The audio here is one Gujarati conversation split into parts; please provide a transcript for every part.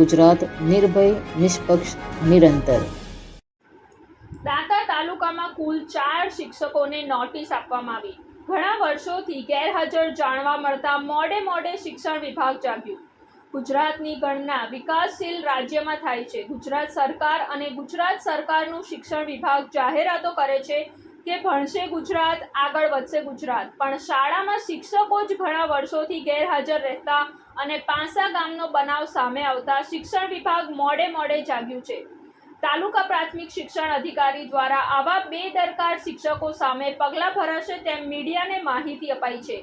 ગુજરાત નિર્ભય, નિષ્પક્ષ, નિરંતર. દાંતા તાલુકામાં કુલ ચાર શિક્ષકોને નોટિસ આપવામાં આવી. ઘણા વર્ષોથી ગેરહાજર જાણવા મળતા મોડે મોડે શિક્ષણ વિભાગ જાગ્યું. ગુજરાતની ગણના વિકાસશીલ રાજ્યમાં થાય છે. ગુજરાત સરકાર અને ગુજરાત સરકારનું શિક્ષણ વિભાગ જાહેરાતો કરે છે કે ભણશે ગુજરાત, આગળ વધશે ગુજરાત. પણ શાળામાં શિક્ષકો જ ઘણા વર્ષોથી ગેરહાજર રહેતા અને પાંસા ગામનો બનાવ સામે આવતા શિક્ષણ વિભાગ મોડે મોડે જાગ્યું છે. તાલુકા પ્રાથમિક શિક્ષણ અધિકારી દ્વારા આવા બેદરકાર શિક્ષકો સામે પગલાં ભરાશે તેમ મીડિયાને માહિતી અપાઈ છે.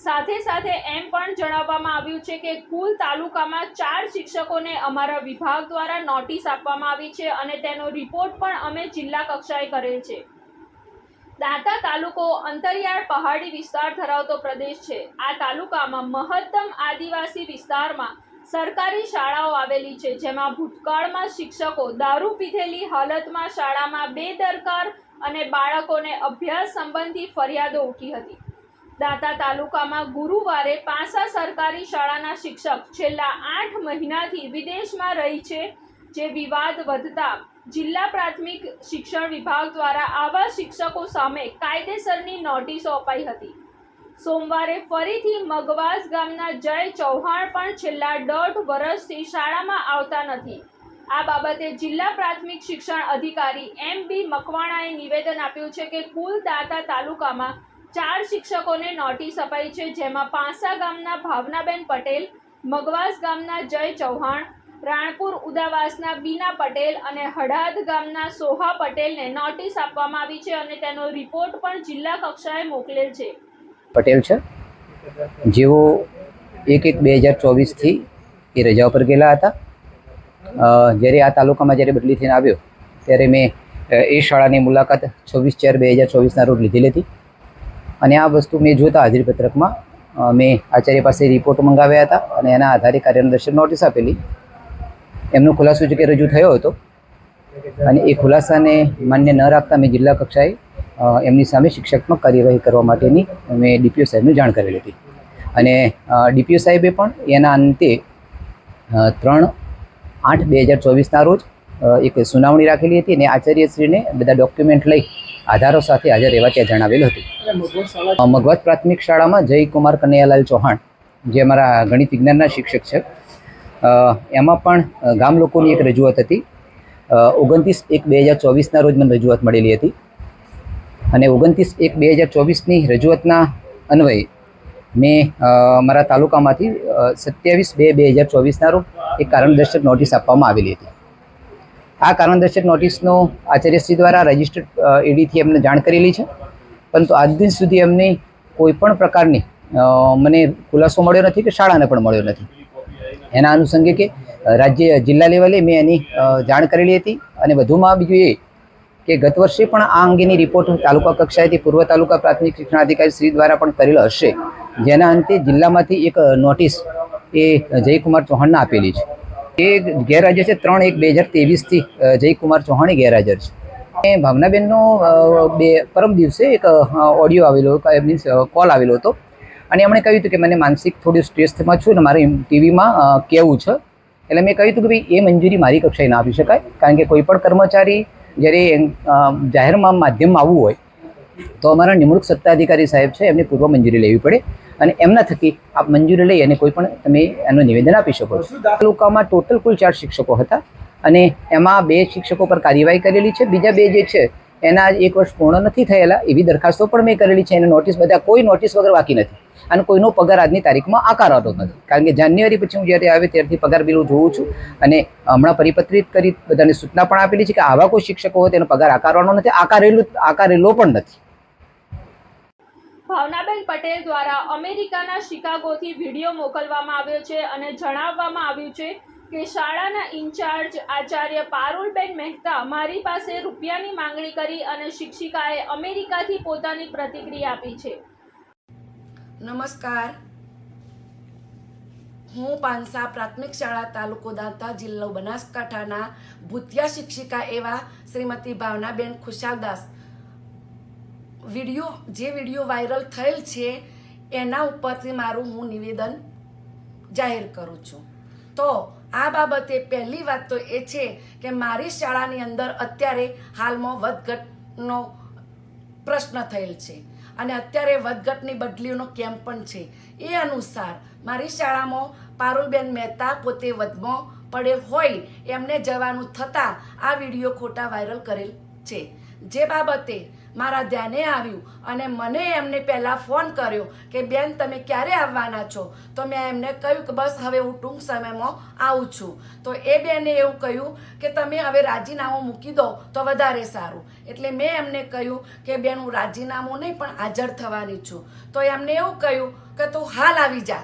સાથે સાથે એમ પણ જણાવવામાં આવ્યું છે કે કુલ તાલુકામાં ચાર શિક્ષકોને અમારા વિભાગ દ્વારા નોટિસ આપવામાં આવી છે અને તેનો રિપોર્ટ પણ અમે જિલ્લા કક્ષાએ કરેલ છે. દાંતા તાલુકો અંતરિયાળ પહાડી વિસ્તાર ધરાવતો પ્રદેશ છે. આ તાલુકામાં મહત્તમ આદિવાસી વિસ્તારમાં સરકારી શાળાઓ આવેલી છે, જેમાં ભૂતકાળમાં શિક્ષકો દારૂ પીધેલી હાલતમાં શાળામાં બેદરકાર અને બાળકોને અભ્યાસ સંબંધી ફરિયાદો ઉઠી હતી. દાંતા તાલુકામાં ગુરુવારે પાસા સરકારી શાળાના શિક્ષક છેલ્લા આઠ મહિનાથી વિદેશમાં રહી છે, જે વિવાદ વધતા જિલ્લા પ્રાથમિક શિક્ષણ વિભાગ દ્વારા આવા શિક્ષકો સામે કાયદેસરની નોટિસો અપાઈ હતી. સોમવારે ફરીથી મગવાસ ગામના જય ચૌહાણ પણ છેલ્લા દોઢ વર્ષથી શાળામાં આવતા નથી. આ બાબતે જિલ્લા પ્રાથમિક શિક્ષણ અધિકારી એમ બી મકવાણાએ નિવેદન આપ્યું છે કે કુલ દાંતા તાલુકામાં ચાર શિક્ષકોને નોટિસ અપાઈ છે, જેમાં પાંસા ગામના ભાવનાબેન પટેલ, મગવાસ ગામના જય ચૌહાણ રાણપુર ઉદાવાસના બીના પટેલ અને હડાદ ગામના સોહા પટેલને નોટિસ આપવામાં આવી છે અને તેનો રિપોર્ટ પણ જિલ્લા કક્ષાએ મોકલેલ છે. પટેલ છે? જેઓ એક એક બે હજાર ચોવીસથી એ રજા ઉપર ગયેલા હતા. જ્યારે આ તાલુકામાં જ્યારે બદલી થઈને આવ્યો, ત્યારે મેં એ શાળાની મુલાકાત છવ્વીસ ચાર બે હજાર ચોવીસના રોજ લીધેલી હતી. અને આ વસ્તુ મેં જોતા હાજરીપત્રકમાં મેં આચાર્ય પાસે રિપોર્ટ મંગાવ્યા હતા અને એના આધારે કાર્યદર્શન નોટિસ આપેલી. એમનો ખુલાસો જો કે રજૂ થયો હતો. અને એ ખુલાસાને માન્ય ન રાખતા મેં જિલ્લા કક્ષાએ એમની સામે શિક્ષકમાં કાર્યવાહી કરવા માટેની મેં ડીપીઓ સાહેબને જાણ કરેલી હતી. અને ડીપીઓ સાહેબે પણ એના અંતે ત્રણ આઠ બે હજાર ચોવીસના રોજ એક સુનાવણી રાખેલી હતી અને આચાર્યશ્રીને બધા ડોક્યુમેન્ટ લઈ આધારો સાથે હાજર રહેવા ત્યાં જણાવેલું હતું. મગવત પ્રાથમિક શાળામાં જયકુમાર કનૈયાલાલ ચૌહાણ, જે અમારા ગણિત વિજ્ઞાનના શિક્ષક છે એમાં પણ ગામ લોકોની એક રજૂઆત હતી. ઓગણત્રીસ એક બે હજાર ચોવીસના રોજ મને રજૂઆત મળેલી હતી. અને ઓગણત્રીસ એક બે હજાર ચોવીસની રજૂઆતના અન્વયે મેં મારા તાલુકામાંથી સત્યાવીસ બે બે હજાર ચોવીસના રોજ એક કારણદર્શક નોટિસ આપવામાં આવેલી હતી. આ કારણદર્શક નોટિસનો આચાર્યશ્રી દ્વારા રજિસ્ટર્ડ એડીથી એમને જાણ કરેલી છે. પરંતુ આજ દિન સુધી એમને કોઈ પણ પ્રકારની મને ખુલાસો મળ્યો નથી કે શાળાને પણ મળ્યો નથી. એના અનુસંગે કે રાજ્ય જિલ્લા લેવલે મેં એની જાણ કરેલી હતી. અને વધુમાં બીજું એ કે, ગત વર્ષે પણ આ અંગેની રિપોર્ટ તાલુકા કક્ષાએથી પૂર્વ તાલુકા પ્રાથમિક શિક્ષણાધિકારી શ્રી દ્વારા પણ કરેલો હશે. જેના અંતે જિલ્લામાંથી એક નોટિસ એ જયકુમાર ચૌહાણને આપેલી છે. એ ગેરહાજર છે ત્રણ એક બે હજાર ત્રેવીસથી જયકુમાર ચૌહાણે ગેરહાજર છે. એ ભાવનાબેનનો બે પરમ દિવસે એક ઓડિયો આવેલો મીન્સ કોલ આવેલો હતો. અને એમણે કહ્યું હતું કે મને માનસિક થોડું સ્ટ્રેસમાં છું ને મારે ટીવીમાં કહેવું છે. એટલે મેં કહ્યું હતું કે ભાઈ, એ મંજૂરી મારી કક્ષાએ ના આપી શકાય, કારણ કે કોઈ પણ કર્મચારી જ્યારે જાહેરમાં માધ્યમમાં આવવું હોય, તો અમારા નિમણૂક સત્તાધિકારી સાહેબ છે, એમને પૂર્વ મંજૂરી લેવી પડે અને એમના થકી આપ મંજૂરી લઈ અને કોઈ પણ તમે એનું નિવેદન આપી શકો તાલુકામાં ટોટલ કુલ ચાર શિક્ષકો હતા અને એમાં બે શિક્ષકો પર કાર્યવાહી કરેલી છે. બીજા બે જે છે એના એક વર્ષ પૂર્ણ નથી થયેલા એવી દરખાસ્તો પણ મેં કરેલી છે. એને નોટિસ બધા કોઈ નોટિસ વગર બાકી નથી. અને કોઈનો પગાર આજની તારીખમાં આકારાતો નથી. કારણ કે જાન્યુઆરી પછી હું જ્યારે આવે ત્યારથી પગાર બિલ હું જોઉં છું અને હમણાં પરિપત્રિત કરી બધાને સૂચના પણ આપેલી છે કે આવા કોઈ શિક્ષકો હોય તેનો પગાર આકારવાનો નથી, આકારેલું આકારેલો પણ નથી. ભાવનાબેન પટેલ દ્વારા અમેરિકાના શિકાગોથી વીડિયો મોકલવામાં આવ્યો છે અને જણાવવામાં આવ્યું છે કે શાળાના ઇન્ચાર્જ આચાર્ય પારુલબેન મહેતા મારી પાસે રૂપિયાની માંગણી કરી અને શિક્ષિકાએ અમેરિકાથી પોતાની પ્રતિક્રિયા આપી છે. નમસ્કાર. હું પાંસા પ્રાથમિક શાળા તાલુકો દાંતા જિલ્લો બનાસકાંઠાના ભૂતિયા શિક્ષિકા એવા શ્રીમતી ભાવનાબેન ખુશાલદાસ. વીડિયો, જે વીડિયો વાયરલ થયેલ છે, એના ઉપરથી મારું હું નિવેદન જાહેર કરું છું. તો આ બાબતે પહેલી વાત તો એ છે કે મારી શાળાની અંદર અત્યારે હાલમાં વધઘટનો પ્રશ્ન થયેલ છે. અને અત્યારે વધઘટની બદલીઓનો કેમ્પ પણ છે. એ અનુસાર મારી શાળામાં પારુલબેન મહેતા પોતે વધમાં પડેલ હોય એમને જવાનું થતાં આ વીડિયો ખોટા વાયરલ કરેલ છે. જે બાબતે મારા ધ્યાને આવ્યું અને મને એમને પહેલાં ફોન કર્યો કે, બેન, તમે ક્યારે આવવાના છો? તો મેં એમને કહ્યું કે, બસ, હવે હું ટૂંક સમયમાં આવું છું. તો એ બેને એવું કહ્યું કે, તમે હવે રાજીનામું મૂકી દો તો વધારે સારું. એટલે મેં એમને કહ્યું કે, બેન, હું રાજીનામું નહીં, પણ હાજર થવાની છું. તો એમને એવું કહ્યું કે, તું હાલ આવી જા.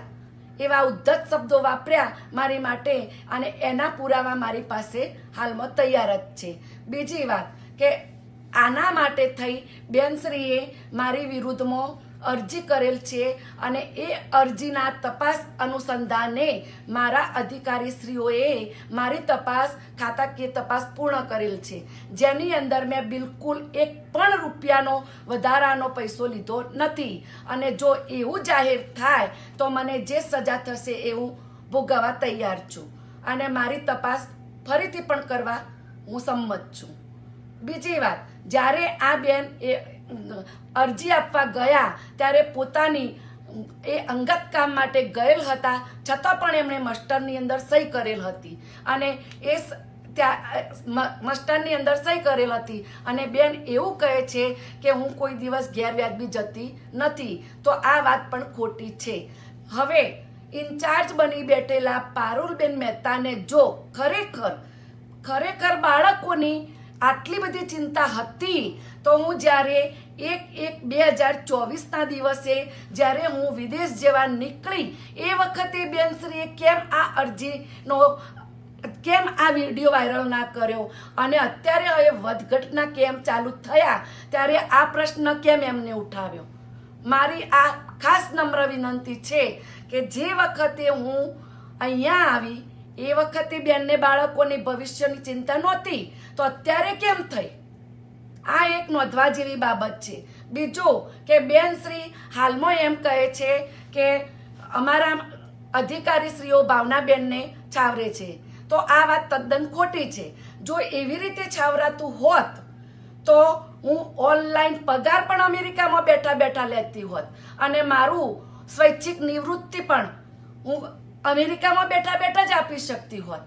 એવા ઉદ્ધત શબ્દો વાપર્યા મારી માટે અને એના પુરાવા મારી પાસે હાલમાં તૈયાર જ છે. બીજી વાત કે આના માટે થઈ બેનશ્રીએ મારી વિરુદ્ધમાં અરજી કરેલ છે અને એ અરજીના તપાસ અનુસંધાને મારા અધિકારીશ્રીઓએ મારી તપાસ ખાતાકીય તપાસ પૂર્ણ કરેલ છે. જેની અંદર મેં બિલકુલ એક પણ રૂપિયાનો વધારાનો પૈસો લીધો નથી. અને જો એવું જાહેર થાય તો મને જે સજા થશે એવું ભોગવવા તૈયાર છું. અને મારી તપાસ ફરીથી પણ કરવા હું સંમત છું. બીજી વાત જ્યારે આ બેન એ અરજી આપવા ગયા, ત્યારે પોતાની એ અંગત કામ માટે ગયેલ હતા, છતાં પણ એમણે મસ્ટરની અંદર સહી કરેલ હતી. અને એ ત્યાં મસ્ટરની અંદર સહી કરેલ હતી. અને બેન એવું કહે છે કે હું કોઈ દિવસ ગેરવ્યાજબી જતી નથી. તો આ વાત પણ ખોટી છે. હવે, ઇન્ચાર્જ બની બેઠેલા પારુલબેન મહેતાને જો ખરેખર ખરેખર બાળકોની આટલી બધી ચિંતા હતી તો હું જ્યારે એક એક બે હજાર ચોવીસના દિવસે જ્યારે હું વિદેશ જવા નીકળી, એ વખતે બેનશ્રીએ કેમ આ અરજીનો, કેમ આ વીડિયો વાયરલ ના કર્યો? અને અત્યારે હવે વધઘટના કેમ ચાલુ થયા? ત્યારે આ પ્રશ્ન કેમ એમને ઉઠાવ્યો? મારી આ ખાસ નમ્ર વિનંતી છે કે જે વખતે હું અહીંયા આવી એ વખતે બેનને બાળકોની ભવિષ્યની ચિંતા નહોતી, તો અત્યારે કેમ થઈ? આ એક નોંધવા જેવી બાબત છે. બીજું કે બેન શ્રી હાલમાં એમ કહે છે કે અમારા અધિકારી શ્રીઓ ભાવનાબેનને છાવરે છે. તો આ વાત તદ્દન ખોટી છે. જો એવી રીતે છાવરાતું હોત, તો હું ઓનલાઈન પગાર પણ અમેરિકામાં બેઠા બેઠા લેતી હોત. અને મારું સ્વૈચ્છિક નિવૃત્તિ પણ હું અમેરિકામાં બેઠા બેઠા જ આપી શકતી હોત.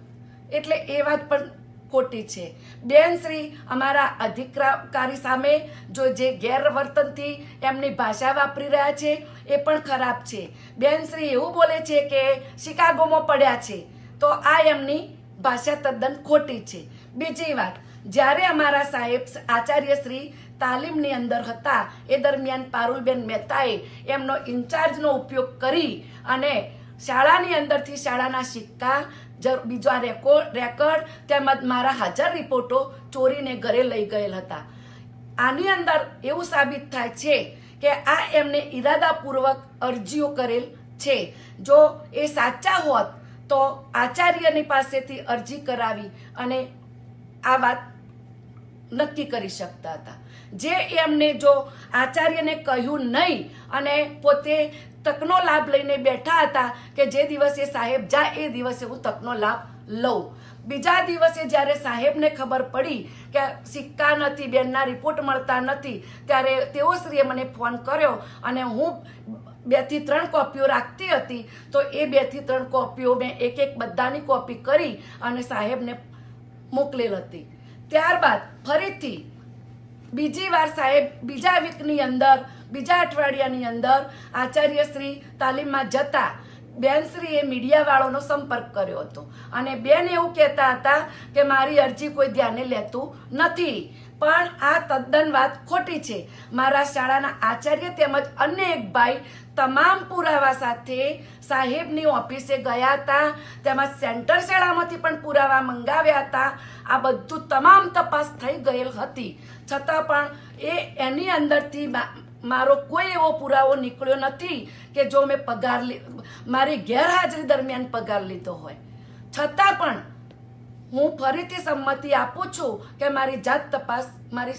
એટલે એ વાત પણ ખોટી છે. બેન શ્રી, અમારા અધિકારી સામે જો જે ગેરવર્તનથી એમની ભાષા વાપરી રહ્યા છે, એ પણ ખરાબ છે. બેન શ્રી એવું બોલે છે કે શિકાગોમાં પડ્યા છે, તો આ એમની ભાષા તદ્દન ખોટી છે. બીજી વાત, જ્યારે અમારા સાહેબ આચાર્ય શ્રી તાલીમની અંદર હતા, એ દરમિયાન પારુલબેન મહેતાએ એમનો ઇન્ચાર્જનો ઉપયોગ કરી અને શાળાની અંદરથી શાળાના સિક્કા બીજા રેકોર્ડ રેકર્ડ, તેમજ મારા હાજર રિપોર્ટો ચોરીને ઘરે લઈ ગયેલ હતા. આની અંદર એવું સાબિત થાય છે કે આ એમને ઈરાદાપૂર્વક અરજીઓ કરેલ છે. જો એ સાચા હોત, તો આચાર્યની પાસેથી અરજી કરાવી અને આ વાત નક્કી કરી શકતા હતા. જે એમને જો આચાર્યને કહ્યું નહીં અને પોતે તકનો લાભ લઈને બેઠા હતા કે જે દિવસે સાહેબ જાય એ દિવસે હું તકનો લાભ લઉં. બીજા દિવસે જ્યારે સાહેબને ખબર પડી કે સિક્કા નથી, બેનના રિપોર્ટ મળતા નથી, ત્યારે તેઓ શ્રીએ મને ફોન કર્યો અને હું બેથી ત્રણ કોપીઓ રાખતી હતી. તો એ બેથી ત્રણ કોપીઓ મેં એક એક બધાની કોપી કરી અને સાહેબને મોકલેલ હતી. ત્યારબાદ ફરીથી બીજી વાર સાહેબ, બીજા વીકની અંદર, બીજા અઠવાડિયાની અંદર આચાર્ય શ્રી તાલીમમાં જતા બેનશ્રીએ મીડિયાવાળાનો સંપર્ક કર્યો હતો. અને બેન એવું કહેતા હતા કે મારી અરજી કોઈ ધ્યાને લેતું નથી. પણ આ તદ્દન વાત ખોટી છે. મારા શાળાના આચાર્ય તેમજ અન્ય એક ભાઈ તમામ પુરાવા સાથે સાહેબની ઓફિસે ગયા હતા. તેમજ સેન્ટર શાળામાંથી પણ પુરાવા મંગાવ્યા હતા. આ બધું તમામ તપાસ થઈ ગયેલ હતી. છતાં પણ એ એની અંદરથી મારો કોઈ એવો પુરાવો નીકળ્યો નથી કે જો મેં પગાર મારી ગેરહાજરી દરમિયાન પગાર લીધો હોય. છતાં પણ હું ફરીથી સંમતિ આપું છું કે મારી જાત તપાસ મારી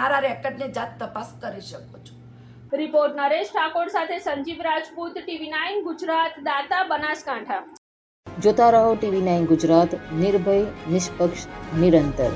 મારા રેકર્ડની જાત તપાસ કરી શકું છું. રિપોર્ટ નરેશ ઠાકોર સાથે સંજીવ રાજપૂત ટીવી નાઇન ગુજરાત દાતા બનાસકાંઠા. જોતા રહો ટીવી નાઇન ગુજરાત નિર્ભય નિષ્પક્ષ નિરંતર.